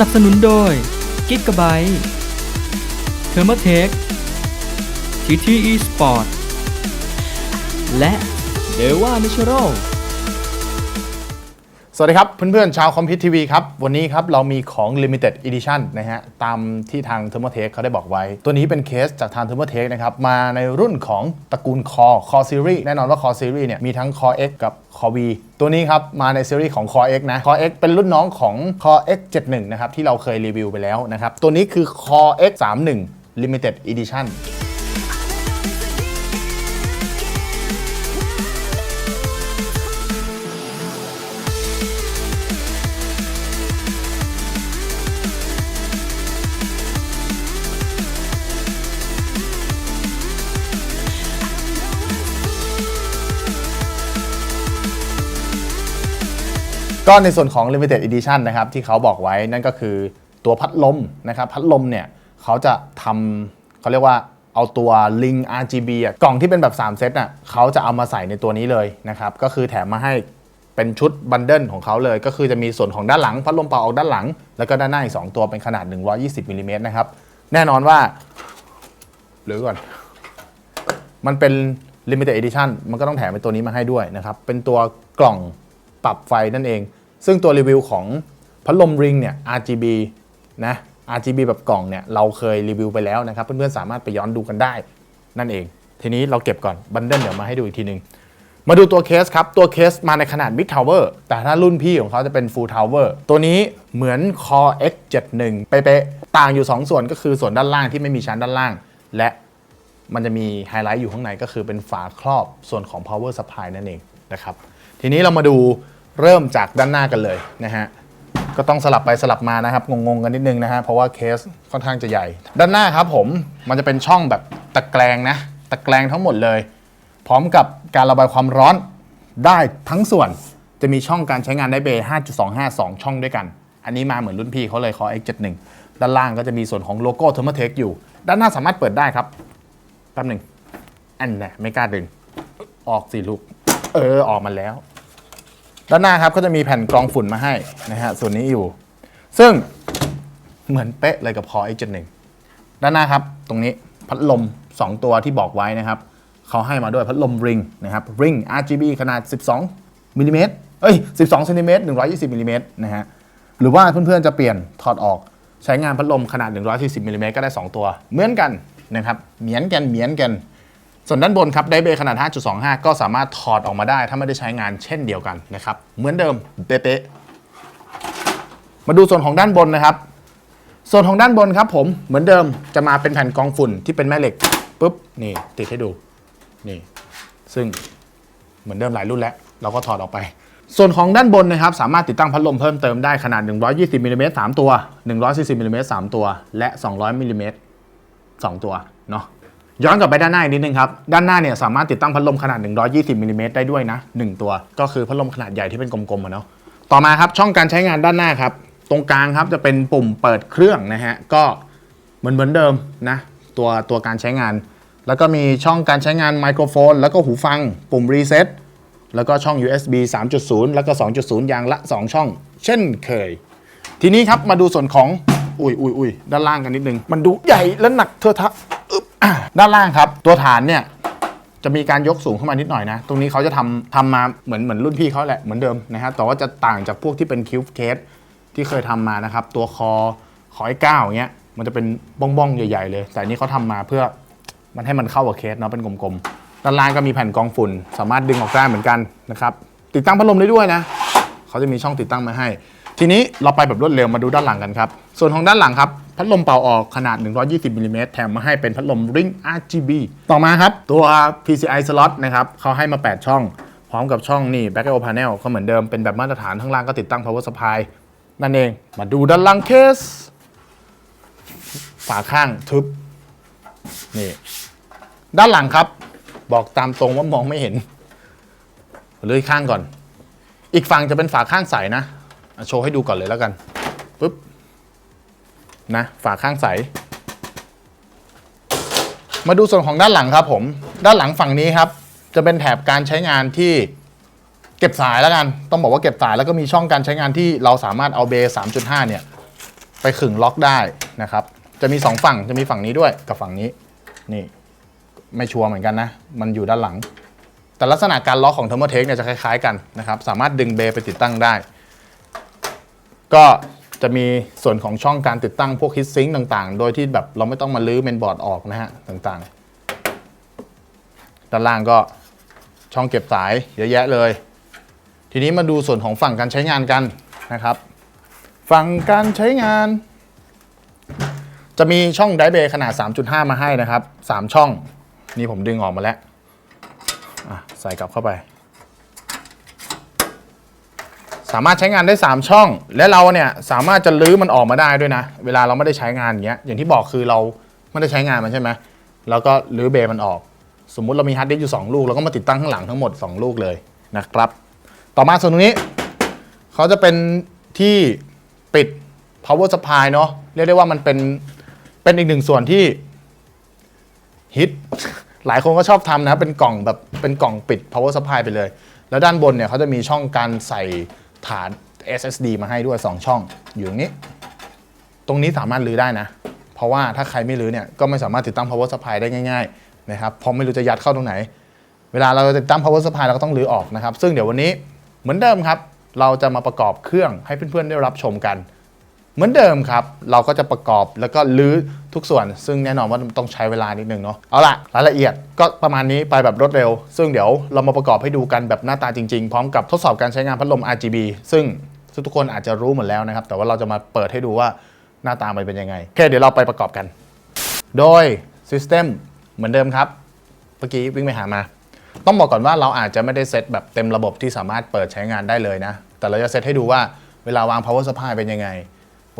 นับสนุนโดย กิ๊กะบายเทอร์มเทคทีทีอีสปอร์ตและเดว่าเนเชอรัล สวัสดีครับ เพื่อนๆ ชาวคอมพิวทีวีครับ วันนี้ครับ เรามีของ Limited Edition นะฮะ ตามที่ทาง t h e r m o t e c h เขาได้บอกไว้ ตัวนี้เป็นเคสจากทาง t h e r m o t e c h นะครับ มาในรุ่นของตระกูล Core Core Series แน่นอนว่า Core Series เนี่ย มีทั้ง Core X กับ Core V ตัวนี้ครับ มาในซีรีส์ของ Core X นะ Core X เป็นรุ่นน้องของ Core X 71 นะครับ ที่เราเคยรีวิวไปแล้วนะครับ ตัวนี้คือ Core X 31 Limited Edition ก็ในส่วนของ Limited Edition นะครับที่เขาบอกไว้นั่นก็คือตัวพัดลมนะครับพัดลมเนี่ยเขาจะทำเขาเรียกว่าเอาตัว Link RGB อะกล่องที่เป็นแบบ 3 เซตน่ะเขาจะเอามาใส่ในตัวนี้เลยนะครับก็คือแถมมาให้เป็นชุดบันเดิลของเขาเลย ก็คือจะมีส่วนของด้านหลัง พัดลมเป่าออกด้านหลัง แล้วก็ด้านหน้าอีก 2 ตัวเป็นขนาด 120มิลลิเมตรนะครับ แน่นอนว่า หรือก่อน มันเป็น Limited Edition มันก็ต้องแถมเป็นตัวนี้มาให้ด้วยนะครับ เป็นตัวกล่อง ปรับไฟนั่นเอง ซึ่งตัวรีวิวของพัดลมริงเนี่ย RGB นะ RGB แบบกล่องเนี่ย เราเคยรีวิวไปแล้วนะครับ เพื่อนๆสามารถไปย้อนดูกันได้นั่นเอง ทีนี้เราเก็บก่อนบันเดิลเดี๋ยวมาให้ดูอีกทีหนึง มาดูตัวเคสครับ ตัวเคสมาในขนาด Mid Tower แต่ถ้ารุ่นพี่ของเขาจะเป็น Full Tower ตัวนี้เหมือน Core X71 เป๊ะๆต่างอยู่ 2 ส่วนก็คือส่วนด้านล่างที่ไม่มีชั้นด้านล่าง และมันจะมีไฮไลท์อยู่ข้างในก็คือเป็นฝาครอบส่วนของ power supply นั่นเองนะครับ ทีนี้เรามาดู เริ่มจากด้านหน้ากันเลยนะฮะก็ต้องสลับไปสลับมานะครับงงๆกันนิดนึงนะฮะเพราะว่าเคสค่อนข้างจะใหญ่ ด้านหน้าครับผมมันจะเป็นช่องแบบตะแกรงนะตะแกรงทั้งหมดเลย พร้อมกับการระบายความร้อนได้ทั้งส่วนจะมีช่องการใช้งานได้เบย์5.25 2 ช่องด้วยกัน อันนี้มาเหมือนรุ่นพี่เขาเลย Core X71 ด้านล่างก็จะมีส่วนของโลโก้ Thermaltake อยู่ ด้านหน้าสามารถเปิดได้ครับแป๊บหนึ่งอันน่ะไม่กล้าดึง ออกสิลูก เออ ออกมาแล้ว ด้านหน้าครับก็จะมีแผ่นกรองฝุ่นมาให้นะฮะส่วนนี้อยู่ ซึ่งเหมือนเป๊ะเลยกับคอ X71 ด้านหน้าครับตรงนี้พัดลม 2 ตัวที่บอกไว้นะครับเขาให้มาด้วยพัดลมริงนะครับริง RGB ขนาด 12มิลลิเมตรเอ้ย 12เซนติเมตร120มิลลิเมตรนะฮะหรือว่าเพื่อนๆจะเปลี่ยนถอดออกใช้งานพัดลมขนาด 140มิลลิเมตรก็ได้ 2 ตัว เหมือนกันนะครับเหมือนกันเหมือนกัน ส่วนด้านบนครับไดเบย์ขนาด 5.25 ก็สามารถถอดออกมาได้ ถ้าไม่ได้ใช้งานเช่นเดียวกันนะครับเหมือนเดิมเป๊ะมาดูส่วนของด้านบนนะครับ ส่วนของด้านบนครับผมเหมือนเดิมจะมาเป็นแผ่นกองฝุ่นที่เป็นแม่เหล็กปุ๊บนี่ติดให้ดูนี่ซึ่งเหมือนเดิมหลายรุ่นแล้ว เราก็ถอดออกไป ส่วนของด้านบนนะครับ สามารถติดตั้งพัดลมเพิ่มเติมได้ขนาด 120มิลลิเมตร3ตัว 140มิลลิเมตร3ตัว และ 200มิลลิเมตร2ตัวเนาะ ย้อนกลับไปด้านหน้าอีกนิดนึงครับ ด้านหน้าเนี่ยสามารถติดตั้งพัดลมขนาด 120มิลลิเมตรได้ด้วยนะ 1 ตัว ก็คือพัดลมขนาดใหญ่ที่เป็นกลมๆอะเนาะ ต่อมาครับช่องการใช้งานด้านหน้าครับ ตรงกลางครับจะเป็นปุ่มเปิดเครื่องนะฮะ ก็เหมือนเหมือนเดิมนะตัวตัวการใช้งาน แล้วก็มีช่องการใช้งานไมโครโฟน แล้วก็หูฟัง ปุ่มรีเซ็ตแล้วก็ช่อง USB 3.0 แล้วก็ 2.0 อย่างละ 2 ช่อง เช่นเคย ทีนี้ครับมาดูส่วนของ อุ้ยอุ้ยอุ้ยด้านล่างกันนิดนึง มันดูใหญ่และหนักเทอะทะ ด้านล่างครับ ตัวฐานเนี่ยจะมีการยกสูงขึ้นมานิดหน่อยนะ ตรงนี้เขาจะทำทำมาเหมือนเหมือนรุ่นพี่เขาแหละเหมือนเดิมนะฮะแต่ว่าจะต่างจากพวกที่เป็นคิวเคสที่เคยทำมานะครับ ตัวคอขอไอ้ก้าวอย่างเงี้ยมันจะเป็นบ้องๆใหญ่ ๆ เลย แต่นี้เขาทำมาเพื่อมันให้มันเข้ากับเคสเนาะเป็นกลมๆด้านล่างก็มีแผ่นกองฝุ่น สามารถดึงออกได้เหมือนกันนะครับติดตั้งพัดลมได้ด้วยนะเขาจะมีช่องติดตั้งมาให้ ทีนี้เราไปแบบรวดเร็วมาดูด้านหลังกันครับ ส่วนของด้านหลังครับ พัดลมเป่าออกขนาด 120มิลลิเมตรแถมมาให้เป็นพัดลม Ring RGB ต่อมาครับ ตัว PCI slot นะครับเขาให้มา 8 ช่อง พร้อมกับช่องนี่ Back IO Panel ก็เหมือนเดิมเป็นแบบมาตรฐานข้างล่างก็ติดตั้ง Power Supply นั่นเอง มาดูด้านหลังเคส ฝาข้างทึบ นี่ ด้านหลังครับ บอกตามตรงว่ามองไม่เห็นเลยข้างก่อน อีกฝั่งจะเป็นฝาข้างใสนะอะโชว์ให้ดูก่อนเลยแล้วกันปุ๊บ นะฝาข้างใส มาดูส่วนของด้านหลังครับผม ด้านหลังฝั่งนี้ครับ จะเป็นแถบการใช้งานที่เก็บสายแล้วกัน ต้องบอกว่าเก็บสายแล้วก็มีช่องการใช้งานที่เราสามารถเอาเบย์3.5 เนี่ย ไปขึงล็อกได้นะครับ จะมีสองฝั่ง จะมีฝั่งนี้ด้วยกับฝั่งนี้ นี่ ไม่ชัวร์เหมือนกันนะ มันอยู่ด้านหลัง แต่ลักษณะการล็อกของเทอร์โมเทคเนี่ยจะคล้ายๆกันนะครับ สามารถดึงเบย์ไปติดตั้งได้ ก็ จะมีส่วนของช่องการติดตั้งพวกฮิตซิงค์ต่างๆ โดยที่แบบเราไม่ต้องมาลื้อเมนบอร์ดออกนะฮะต่างๆ ด้านล่างก็ช่องเก็บสายเยอะแยะเลย ทีนี้มาดูส่วนของฝั่งการใช้งานกันนะครับ ฝั่งการใช้งาน จะมีช่องไดเบย์ขนาด 3.5 มาให้นะครับ 3 ช่อง นี่ผมดึงออกมาแล้วใส่กลับเข้าไป สามารถใช้งานได้ 3 ช่อง และเราเนี่ยสามารถจะลื้อมันออกมาได้ด้วยนะ เวลาเราไม่ได้ใช้งานอย่างเงี้ยอย่างที่บอกคือเราไม่ได้ใช้งานมันใช่ไหมแล้วก็ลื้อเบย์มันออก สมมุติเรามีฮาร์ดดิสก์อยู่ 2 ลูกเราก็มาติดตั้งข้างหลังทั้งหมด 2 ลูกเลยนะครับ ต่อมาส่วนตรงนี้ เขาจะเป็นที่ปิด power supply เนาะเรียกได้ว่ามันเป็นเป็นอีกหนึ่งส่วนที่ฮิตหลายคนก็ชอบทำนะเป็นกล่องแบบเป็นกล่องปิด power supply ไปเลย แล้วด้านบนเนี่ยเขาจะมีช่องการใส่ ฐาน SSD มาให้ด้วย 2 ช่อง อยู่ตรงนี้ ตรงนี้สามารถรื้อได้นะ เพราะว่าถ้าใครไม่รื้อเนี่ยก็ไม่สามารถติดตั้ง power supply ได้ง่ายๆนะครับเพราะไม่รู้จะยัดเข้าตรงไหน เวลาเราติดตั้ง power supply เราก็ต้องรื้อออกนะครับ ซึ่งเดี๋ยววันนี้เหมือนเดิมครับ เราจะมาประกอบเครื่องให้เพื่อนๆได้รับชมกัน เหมือนเดิมครับ เราก็จะประกอบแล้วก็ลื้อทุกส่วน ซึ่งแน่นอนว่าต้องใช้เวลานิดนึงเนาะเอาละรายละเอียดก็ประมาณนี้ไปแบบรวดเร็ว ซึ่งเดี๋ยวเรามาประกอบให้ดูกันแบบหน้าตาจริงๆ พร้อมกับทดสอบการใช้งานพัดลม RGB ซึ่งทุกคนอาจจะรู้หมดแล้วนะครับ แต่ว่าเราจะมาเปิดให้ดูว่าหน้าตามันเป็นยังไงโอเคเดี๋ยวเราไปประกอบกัน โดย System เหมือนเดิมครับเมื่อกี้วิ่งไปหามา ต้องบอกก่อนว่าเราอาจจะไม่ได้เซตแบบเต็มระบบที่สามารถเปิดใช้งานได้เลยนะ แต่เราจะเซตให้ดูว่าเวลาวาง power supply เป็นยังไง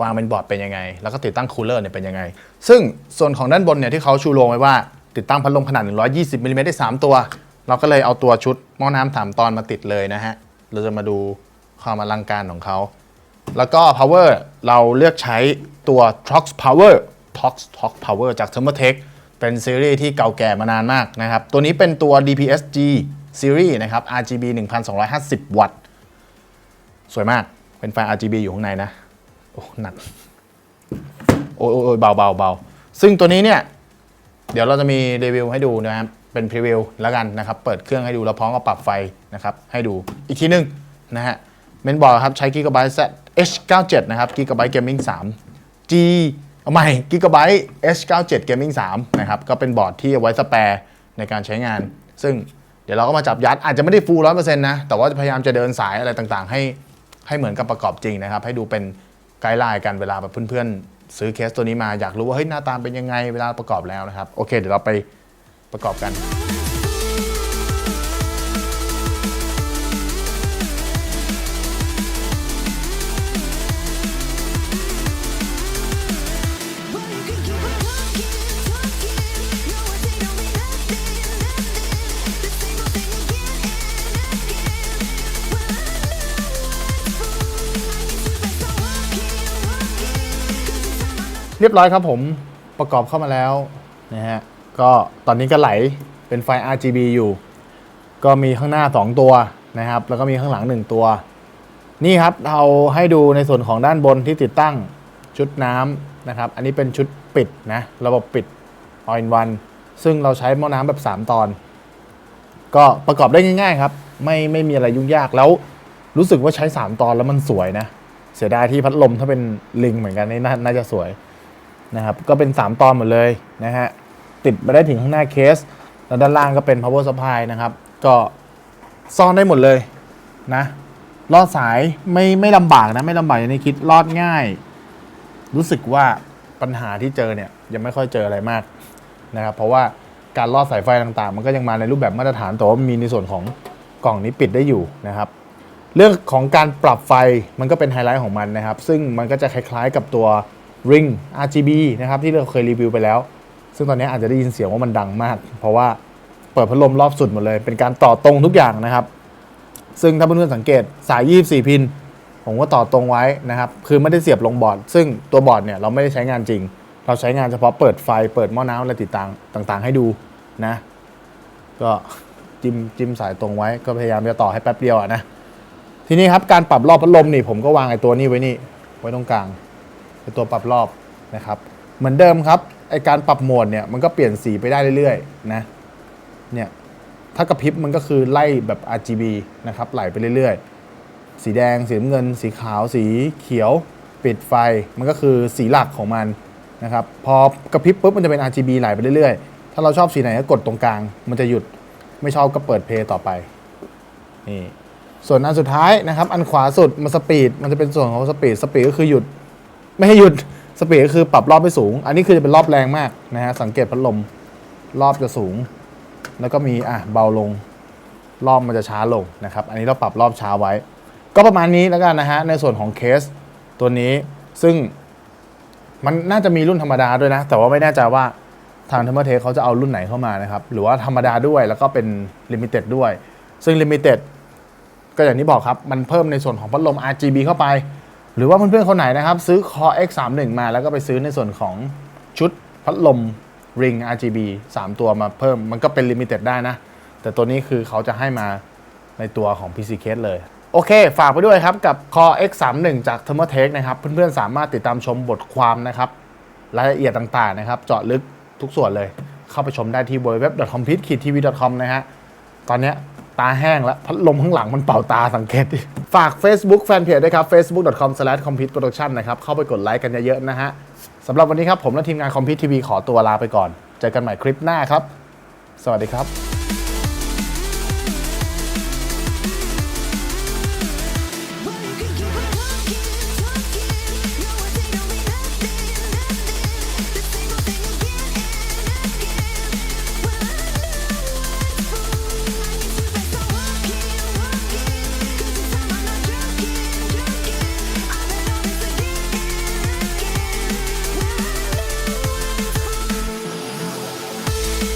วางเป็นบอร์ดเป็นยังไง แล้วก็ติดตั้งคูลเลอร์เนี่ยเป็นยังไง ซึ่งส่วนของด้านบนเนี่ยที่เขาชูโรงไว้ว่าติดตั้งพัดลมขนาด 120มิลลิเมตรได้ 3 ตัว เราก็เลยเอาตัวชุดหม้อน้ำสามตอนมาติดเลยนะฮะ เราจะมาดูความอลังการของเขา แล้วก็ power เราเลือกใช้ตัว Trox Power Trox Trox Power จาก Thermaltake เป็นซีรีส์ที่เก่าแก่มานานมากนะครับ ตัวนี้เป็นตัว DPSG Series นะครับ RGB 1250 วัตต์ สวยมาก เป็นไฟ RGB อยู่ข้างในนะ โอ้หนักโอ้ยโอ้ยเบาเบาเบาซึ่งตัวนี้เนี่ยเดี๋ยวเราจะมีรีวิวให้ดูนะครับเป็นพรีวิวแล้วกันนะครับ เปิดเครื่องให้ดูแล้วพร้อมกับปรับไฟนะครับ ให้ดูอีกทีหนึงนะฮะเมนบอร์ดครับใช้ Gigabyte Z H97 นะครับ Gigabyte Gaming 3 G เอาใหม่ Gigabyte H97 Gaming 3นะครับก็เป็นบอร์ดที่เอาไว้สแปร์ในการใช้งาน ซึ่งเดี๋ยวเราก็มาจับยัดอาจจะไม่ได้ฟูลร้อยเปอร์เซ็นต์นะ แต่ว่าพยายามจะเดินสายอะไรต่างๆ ให้ให้เหมือนกับประกอบจริงนะครับ ให้ดูเป็น ไกด์ไลน์กันเวลาแบบเพื่อนๆ ซื้อเคสตัวนี้มาอยากรู้ว่าเฮ้ยหน้าตาเป็นยังไงเวลาประกอบแล้วนะครับ โอเค เดี๋ยวเราไปประกอบกัน รียบร้อยครับผมประกอบเข้ามาแล้วนะฮะก็ตอนนี้ก็ไหลเป็นไฟ RGB อยู่ ก็มีข้างหน้า 2 ตัวนะครับ แล้วก็มีข้างหลัง 1 ตัว นี่ครับเราให้ดูในส่วนของด้านบนที่ติดตั้งชุดน้ำนะครับ อันนี้เป็นชุดปิดนะ ระบบปิด all in one ซึ่งเราใช้หม้อน้ำแบบ 3 ตอน ก็ประกอบได้ง่าย ๆ ครับ ไม่ไม่มีอะไรยุ่งยากแล้วรู้สึกว่าใช้ 3 ตอนแล้วมันสวยนะ เสียดายที่พัดลมถ้าเป็นลิงเหมือนกันนี่นาน่าจะสวย นะครับ ก็เป็น 3 ตอนหมดเลยนะฮะ ติดมาได้ถึงข้างหน้าเคส แล้วด้านล่างก็เป็น power supply นะครับ ก็ซ่อนได้หมดเลยนะ ลอดสายไม่ไม่ลำบากนะ ไม่ลำบากอย่างที่คิด ลอดง่าย รู้สึกว่าปัญหาที่เจอเนี่ยยังไม่ค่อยเจออะไรมากนะครับ เพราะว่าการลอดสายไฟต่างๆ มันก็ยังมาในรูปแบบมาตรฐานแต่ว่ามีในส่วนของกล่องนี้ปิดได้อยู่นะครับ เรื่องของการปรับไฟมันก็เป็นไฮไลท์ของมันนะครับ ซึ่งมันก็จะคล้ายๆกับตัว Ring RGB นะครับที่เราเคยรีวิวไปแล้ว ซึ่งตอนนี้อาจจะได้ยินเสียงว่ามันดังมาก เพราะว่าเปิดพัดลมรอบสุดหมดเลย เป็นการต่อตรงทุกอย่างนะครับ ซึ่งถ้าเพื่อนๆสังเกตสาย 24 พิน ผมก็ต่อตรงไว้นะครับ คือไม่ได้เสียบลงบอร์ด ซึ่งตัวบอร์ดเนี่ยเราไม่ได้ใช้งานจริง เราใช้งานเฉพาะเปิดไฟเปิดหม้อน้ำอะไรติดต่างต่าง ๆ ให้ดูนะ ก็จิ้มจิ้มสายตรงไว้ก็พยายามจะต่อให้แป๊บเดียวอะนะทีนี้ครับการปรับรอบพัดลมนี่ผมก็วางไอ้ตัวนี้ไว้นี่ไว้ตรงกลาง เป็นตัวปรับรอบนะครับเหมือนเดิมครับไอการปรับโหมดเนี่ยมันก็เปลี่ยนสีไปได้เรื่อยๆนะเนี่ยถ้ากระพริบมันก็คือไล่แบบ RGB นะครับไหลไปเรื่อยๆ สีแดง สีน้ำเงิน สีขาว สีเขียว ปิดไฟ มันก็คือสีหลักของมันนะครับ พอกระพริบปุ๊บมันจะเป็น RGB ไหลไปเรื่อยๆ ถ้าเราชอบสีไหนก็กดตรงกลาง มันจะหยุด ไม่ชอบก็เปิดเพลย์ต่อไป นี่ ส่วนอันสุดท้ายนะครับ อันขวาสุดมันสปีด มันจะเป็นส่วนของสปีด สปีดก็คือหยุด ไม่ให้หยุดสปีดก็คือปรับรอบไปสูง อันนี้คือจะเป็นรอบแรงมากนะฮะสังเกตพัดลมรอบจะสูง แล้วก็มีอะเบาลงรอบมันจะช้าลงนะครับ อันนี้เราปรับรอบช้าไว้ ก็ประมาณนี้แล้วกันนะฮะในส่วนของเคสตัวนี้ซึ่งมันน่าจะมีรุ่นธรรมดาด้วยนะ แต่ว่าไม่แน่ใจว่าทางเทอร์เมเทเขาจะเอารุ่นไหนเข้ามานะครับ หรือว่าธรรมดาด้วยแล้วก็เป็นลิมิเต็ดด้วย ซึ่งลิมิเต็ดก็อย่างที่บอกครับ มันเพิ่มในส่วนของพัดลม RGB เข้าไป หรือว่าเพื่อนๆคนไหนนะครับ ซื้อ Core X31 มาแล้วก็ไปซื้อในส่วนของชุดพัดลม Ring RGB 3 ตัวมาเพิ่มมันก็เป็นลิมิเต็ดได้นะ แต่ตัวนี้คือเขาจะให้มาในตัวของ PC Case เลย โอเค ฝากไปด้วยครับ กับ Core X31 จาก t h e r m o t e c h นะครับ เพื่อนๆสามารถติดตามชมบทความนะครับ รายละเอียดต่างๆนะครับ เจาะลึกทุกส่วนเลย เข้าไปชมได้ที่ www.compete-tv.com นะฮะตอนนี้ ตาแห้งแล้วพัดลมข้างหลังมันเป่าตาสังเกตดิ ฝาก Facebook Fanpage ด้วยครับ facebook.com/competeproduction นะครับเข้าไปกดไลค์กันเยอะๆนะฮะสำหรับวันนี้ครับผมและทีมงาน Compete TV ขอตัวลาไปก่อน เจอกันใหม่คลิปหน้าครับ สวัสดีครับ